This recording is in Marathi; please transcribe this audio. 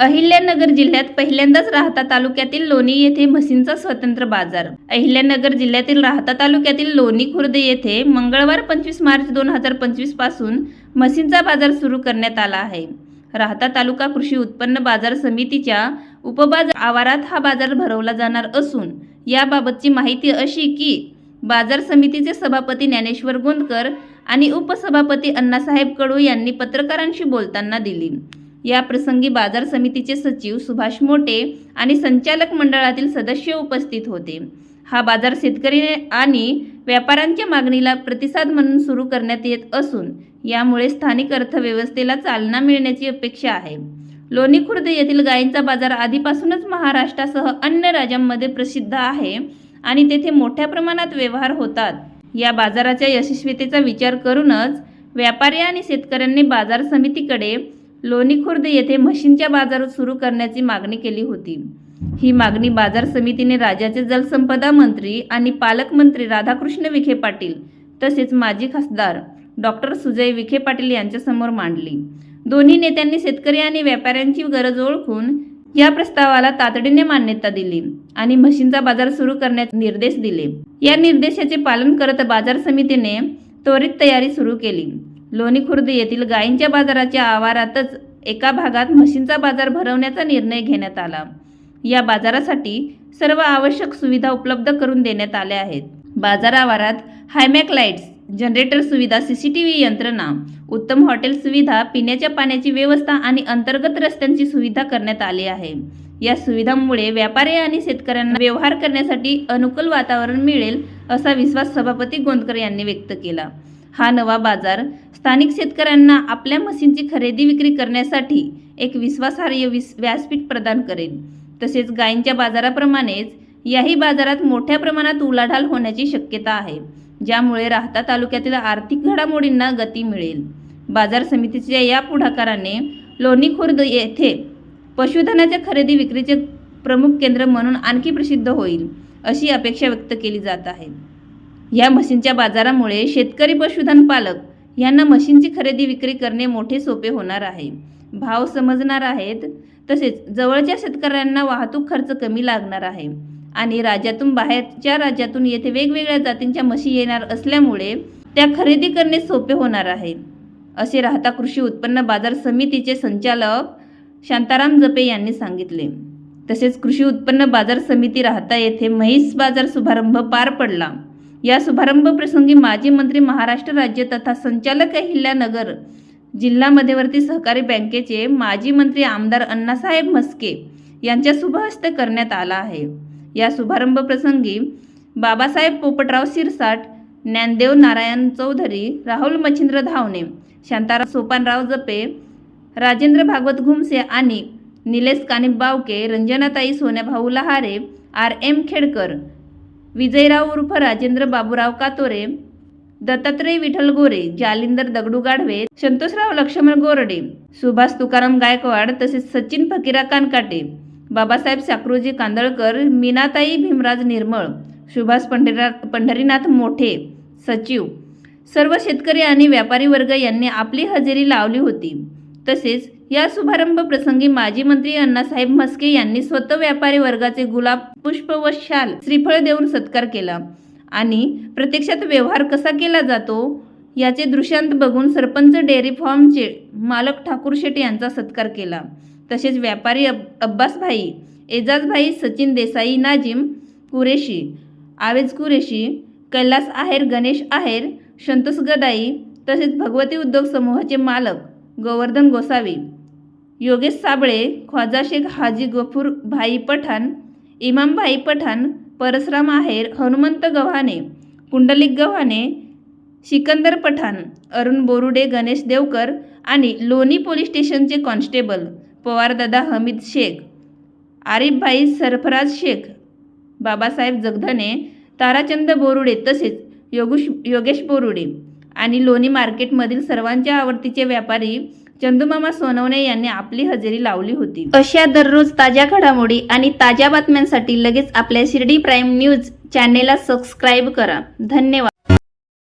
अहिल्यानगर जिल्ह्यात पहिल्यांदाच राहता तालुक्यातील लोणी येथे म्हशींचा स्वतंत्र बाजार. अहिल्यानगर जिल्ह्यातील राहता तालुक्यातील लोणी खुर्द येथे मंगळवार पंचवीस मार्च दोन हजार पंचवीसपासून म्हशींचा बाजार सुरू करण्यात आला आहे. राहता तालुका कृषी उत्पन्न बाजार समितीच्या उपबाजार आवारात हा बाजार भरवला जाणार असून याबाबतची माहिती अशी की बाजार समितीचे सभापती ज्ञानेश्वर गोंदकर आणि उपसभापती अण्णासाहेब कडू यांनी पत्रकारांशी बोलताना दिली. या प्रसंगी बाजार समितीचे सचिव सुभाष मोटे आणि संचालक मंडळातील सदस्य उपस्थित होते. हा बाजार शेतकरी आणि व्यापाऱ्यांच्या मागणीला प्रतिसाद म्हणून सुरू करण्यात येत असून यामुळे स्थानिक अर्थव्यवस्थेला चालना मिळण्याची अपेक्षा आहे. लोणी खुर्द येथील गायींचा बाजार आधीपासूनच महाराष्ट्रासह अन्य राज्यांमध्ये प्रसिद्ध आहे आणि तेथे मोठ्या प्रमाणात व्यवहार होतात. या बाजाराच्या यशस्वीतेचा विचार करूनच व्यापारी आणि शेतकऱ्यांनी बाजार समितीकडे लोणी खुर्द येथे म्हशींच्या बाजार सुरू करण्याची मागणी केली होती. ही मागणी बाजार समितीने राज्याचे जलसंपदा मंत्री आणि पालकमंत्री राधाकृष्ण विखे पाटील तसेच माजी खासदार डॉक्टर सुजय विखे पाटील यांच्यासमोर मांडली. दोन्ही नेत्यांनी शेतकरी आणि व्यापाऱ्यांची गरज ओळखून या प्रस्तावाला तातडीने मान्यता दिली आणि म्हशींचा बाजार सुरू करण्याचे निर्देश दिले. या निर्देशाचे पालन करत बाजार समितीने त्वरित तयारी सुरू केली. लोणी खुर्द येथील गायींच्या बाजाराच्या आवारातच एका भागात म्हशींचा बाजार भरवण्याचा निर्णय घेण्यात आला. या बाजारासाठी सर्व आवश्यक सुविधा उपलब्ध करून देण्यात आल्या आहेत. बाजार आवारात हायमॅक लाईट्स जनरेटर सुविधा व्ही यंत्रणा उत्तम हॉटेल सुविधा पिण्याच्या पाण्याची व्यवस्था आणि अंतर्गत रस्त्यांची सुविधा करण्यात आली आहे. या सुविधांमुळे व्यापारी आणि शेतकऱ्यांना व्यवहार करण्यासाठी अनुकूल वातावरण मिळेल असा विश्वास सभापती गोंदकर यांनी व्यक्त केला. हा नवा बाजार स्थानिक शेतकऱ्यांना आपल्या म्हशींची खरेदी विक्री करण्यासाठी एक विश्वासार्ह विस व्यासपीठ प्रदान करेल. तसेच गायींच्या बाजाराप्रमाणेच याही बाजारात मोठ्या प्रमाणात उलाढाल होण्याची शक्यता आहे ज्यामुळे राहता तालुक्यातील आर्थिक घडामोडींना गती मिळेल. बाजार समितीच्या या पुढाकाराने लोणी खुर्द येथे पशुधनाच्या खरेदी विक्रीचे प्रमुख केंद्र म्हणून आणखी प्रसिद्ध होईल अशी अपेक्षा व्यक्त केली जात आहे. या म्हशींच्या बाजारामुळे शेतकरी पशुधन पालक यांना म्हशींची खरेदी विक्री करणे मोठे सोपे होणार आहे. भाव समजणार आहेत तसेच जवळच्या शेतकऱ्यांना वाहतूक खर्च कमी लागणार आहे आणि राज्यातून बाहेरच्या राज्यातून येथे वेगवेगळ्या जातींच्या म्हशी येणार असल्यामुळे त्या खरेदी करणे सोपे होणार आहे. असे राहता कृषी उत्पन्न बाजार समितीचे संचालक शांताराम जपे यांनी सांगितले. तसेच कृषी उत्पन्न बाजार समिती राहता येथे म्हैस बाजार शुभारंभ पार पडला. या शुभारंभ प्रसंगी माजी मंत्री महाराष्ट्र राज्य तथा संचालक अहिल्यानगर जिल्हा मध्यवर्ती सहकारी बँकेचे माजी मंत्री आमदार अण्णासाहेब म्हस्के यांच्या शुभहस्ते करण्यात आला आहे. या शुभारंभ प्रसंगी बाबासाहेब पोपटराव शिरसाट ज्ञानदेव नारायण चौधरी राहुल मच्छिंद्र धावणे शांताराम सोपानराव जपे राजेंद्र भागवत घुमसे आणि निलेश कानिप बावके रंजनाताई सोन्याभाऊ लहारे आर एम खेडकर विजयराव उर्फ राजेंद्र बाबूराव कातोरे दत्तात्रय विठ्ठल गोरे जालिंदर दगडू गाढवे संतोषराव लक्ष्मण गोरडे सुभाष तुकाराम गायकवाड तसेच सचिन फकीरा कानकाटे बाबासाहेब साकरोजी कांदळकर मीनाताई भीमराज निर्मळ सुभाष पंढरा पंढरीनाथ मोठे सचिव. सर्व शेतकरी आणि व्यापारी वर्ग यांनी आपली हजेरी लावली होती. तसेच या शुभारंभ प्रसंगी माजी मंत्री अण्णासाहेब म्हस्के यांनी स्वतः व्यापारी वर्गाचे गुलाब पुष्प व शाल श्रीफळ देऊन सत्कार केला. आणि प्रत्यक्षात व्यवहार कसा केला जातो याचे दृश्यांत बघून सरपंच डेअरी फार्मचे मालक ठाकूर शेट यांचा सत्कार केला. तसेच व्यापारी अब अब्बासभाई एजाजभाई सचिन देसाई नाजिम कुरेशी आवेज कुरेशी कैलास आहेर गणेश आहेर संतोष गदाई तसेच भगवती उद्योग समूहाचे मालक गोवर्धन गोसावी योगेश साबळे ख्वाजा शेख हाजी गफूर भाई पठाण इमामभाई पठाण परसराम आहेर हनुमंत गव्हाणे पुंडलिक गव्हाणे सिकंदर पठाण अरुण बोरुडे गणेश देवकर आणि लोणी पोलीस स्टेशनचे कॉन्स्टेबल पवारदादा हमीद शेख आरिफभाई सरफराज शेख बाबासाहेब जगधने ताराचंद बोरुडे तसेच योगुश योगेश बोरुडे आणि लोणी मार्केटमधील सर्वांच्या आवडतीचे व्यापारी चंदुमामा सोनवणे यांनी आपली हजेरी लावली होती. अशा दररोज ताज्या घडामोडी आणि ताज्या बातम्यांसाठी लगेच आपल्या शिर्डी प्राईम न्यूज चॅनेलला सबस्क्राईब करा. धन्यवाद.